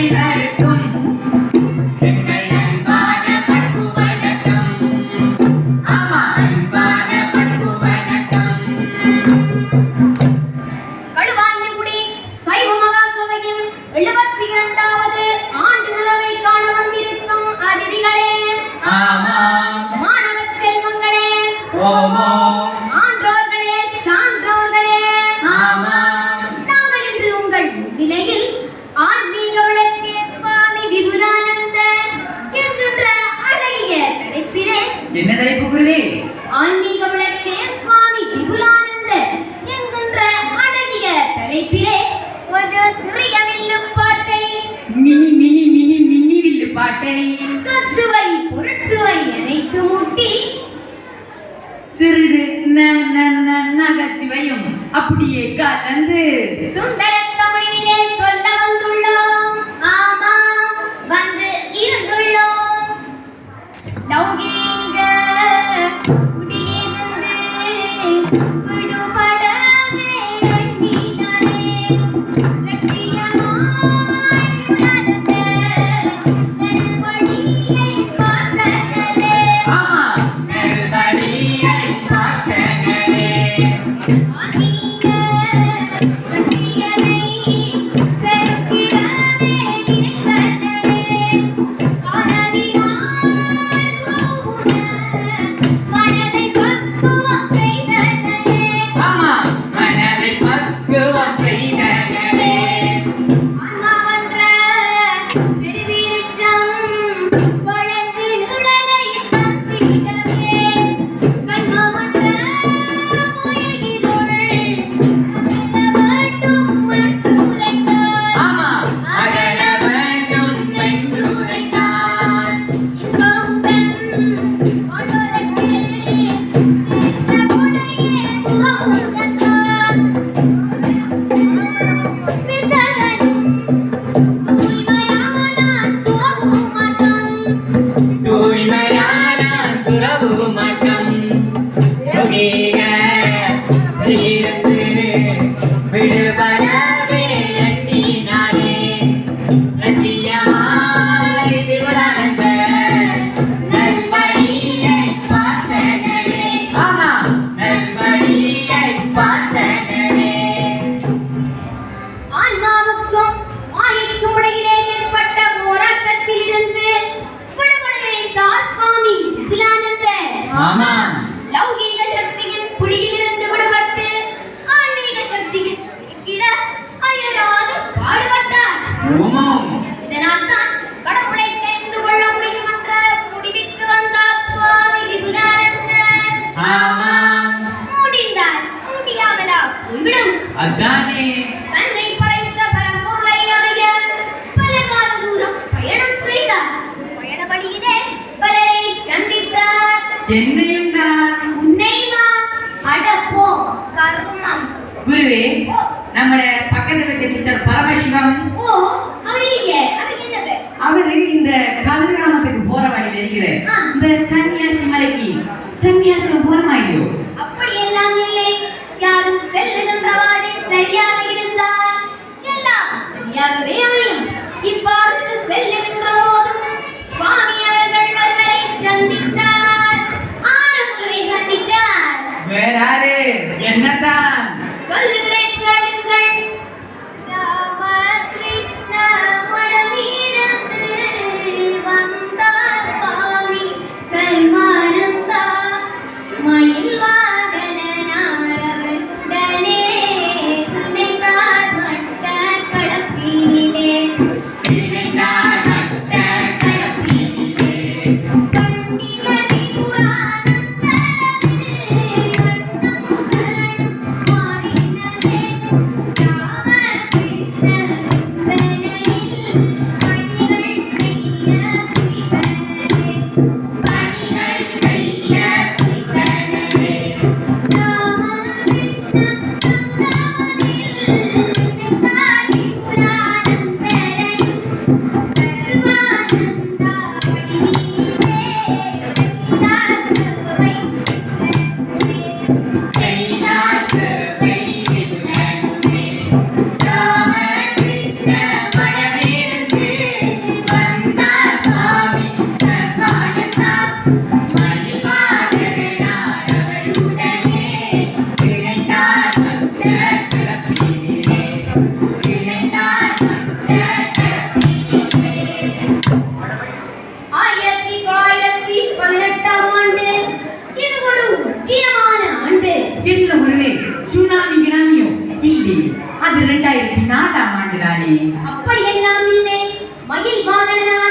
அனைவருக்கும் நனிவையும் அப்படியே கலந்து. சுந்தர அதானே? தன்னை படைத்த பரம்பொருளை அறிய பல கால தூரம் பயணம் செய்தார். பயண வழியிலே பலரை சந்தித்தார். என்னையும் உன்னையுமா அட போ கர்மம். குருவே நம்மட பக்கத்து வீட்டு மிஸ்டர் பரமசிவம் ஓ அவர் இங்க. அதுக்கு என்ன அவர் இந்த கதிர் போற வழியில் இருக்கிறார். இந்த சன்னியாசி மலைக்கு சன்னியாசி ரெண்டாயிரத்தி பதினெட்டாம் ஆண்டு. இது ஒரு முக்கியமான ஆண்டு. சின்ன குருவே சுனாமி கிராமியோ இல்லை. அது ரெண்டாயிரத்தி நாலாம் ஆண்டு தானே. அப்படியெல்லாம் இல்லை. மகிழ்வாகனார்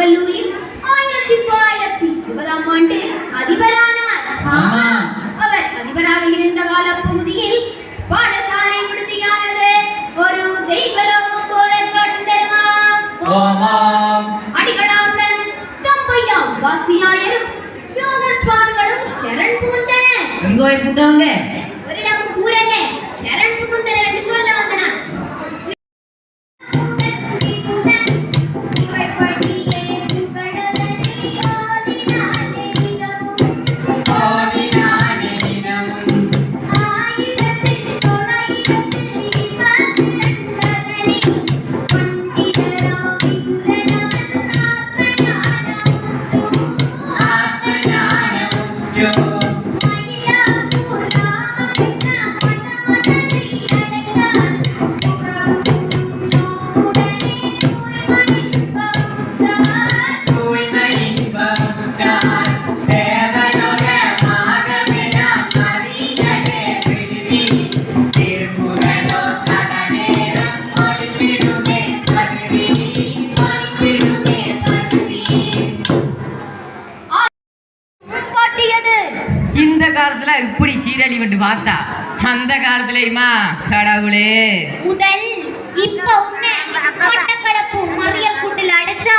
கல்லூரியில் ஆயிரத்தி தொள்ளாயிரத்தி இருபதாம் ஆண்டு அதிபரானார் அவர் அதிபராக இருந்த கால பகுதியில் பாடசாலை விடுதியானது. ஒரு தெய்வலோகம் போல காட்சி தருமாம் அடிகளாருடன் தம்பையா வாத்தியாயரும் யோக சுவாமிகளும் சரண் புகுந்தனர். கண்ணாடி விட்டு பார்த்தா அந்த காலத்துலயுமா கடவுளே. முதல் இப்ப மட்டக்களப்பு மறிய கூட்டில் அடைச்சா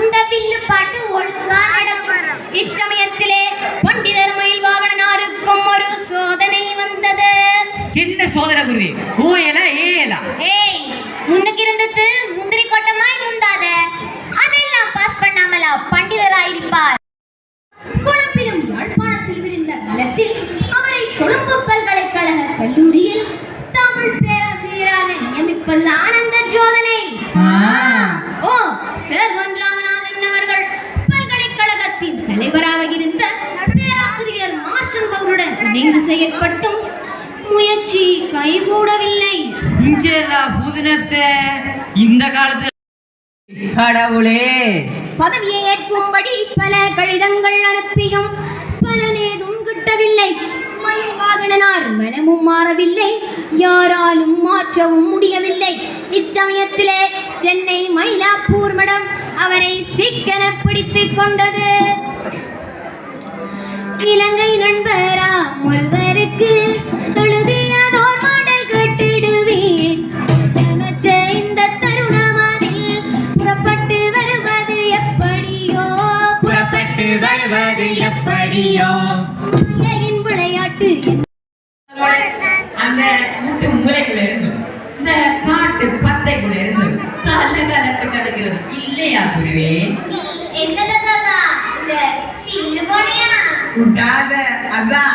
இந்த வில்லு பாட்டு ஒழுங்கா நடக்கும். இச்சமயத்திலே பண்டிதர் மயில் வாகனனாருக்கும் ஒரு சோதனை வந்தது. என்ன சோதனை குருவி ஊயல ஏயலா? ஏய் முன்னுக்கு இருந்தது முந்திரி கோட்டமாய் முந்தாத. அதெல்லாம் பாஸ் பண்ணாமலா பண்டிதராயிருப்பார் கல்லூரியில் தமிழ் பேராசிரியராக நியமிப்பது ஆனந்த சோதனை ஓ சேர்வன் ராமநாதன் அவர்கள் பல்கலைக்கழகத்தின் தலைவராக இருந்த பேராசிரியர் மார்சன் பவருடன் இணைந்து செயற்பட்டும் முயற்சி கைகூடவில்லை. இந்த காலத்தில் கடவுளே. பதவியை ஏற்கும்படி பல கடிதங்கள் அனுப்பியும் பலனேதும் கிட்டவில்லை. வாகனனார். மனமும் மாறவில்லை. யாராலும் மாற்றவும் முடியவில்லை. இச்சமயத்திலே சென்னை மயிலாப்பூர் மடம் அவரை சிக்கன பிடித்துக் கொண்டது. இலங்கை நண்பரா ஒருவருக்கு எழுதியதோர் விடாத அதான்.